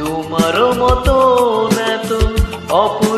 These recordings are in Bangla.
তোমার মতো এত অপরূপ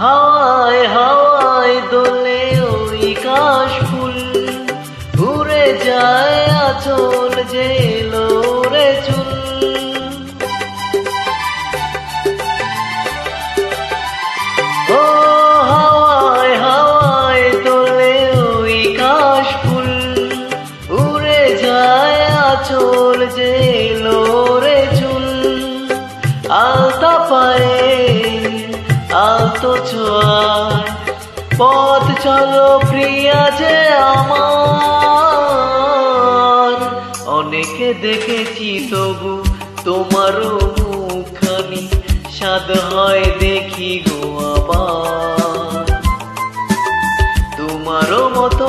হাওয়ায় হাওয়ায় দোলে ওই কাশ ফুল। উড়ে যায় আচল যে লোরে চুল। ও হাওয়ায় হাওয়ায় দোলে ওই কাশ ফুল। উড়ে যায় আচল যে লোরে চুল। আলতা পায়ে আলতো ছোঁয়ায় পথ চলো, প্রিয়া যে আমার। অনেকে দেখেছি তবু তোমারও মুখখানি, স্বাদ হয় দেখি গো আবার। তোমারও মতো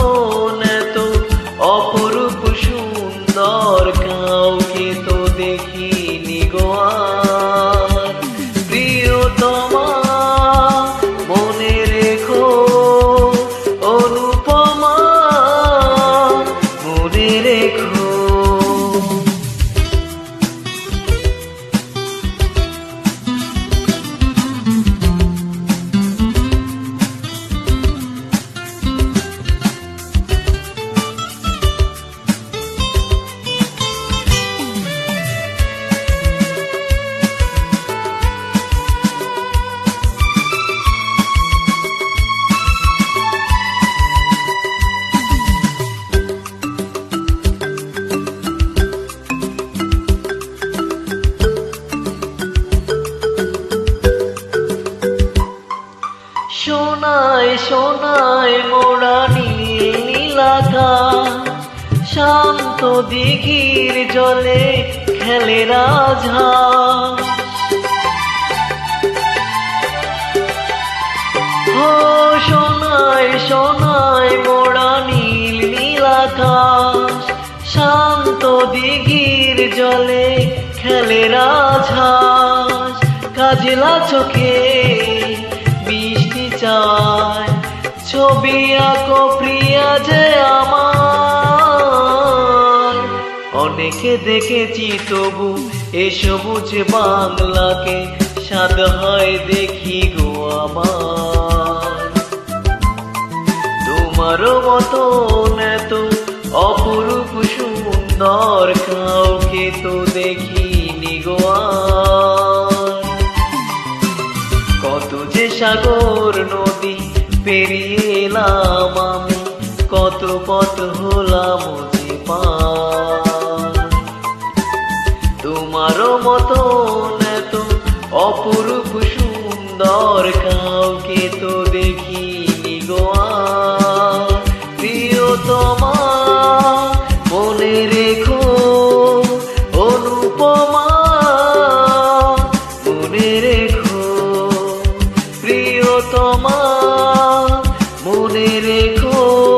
সোনায় মোড়া নীল নীলাকা শান্ত দিঘির জলে খেলে রাজা ও সোনায় সোনায় মোড়া নীল নীলাকাশ, শান্ত দিঘির জলে খেলে রাজহাঁস, কাজলা চোখে ছবি আঁকো প্রিয়া যে আমার। অনেকে দেখেছি তবু এ সবুজ বাংলাকে, স্বাদ হয় দেখি গো আমার। তোমারও মতো এত অপরূপ সুন্দর কাউকে তো দেখিনি গো কত যে সাগর নদী পেরিয়ে এলাম আমি কত পথ হলাম যে তোমারও মতন এত অপরূপ রেখো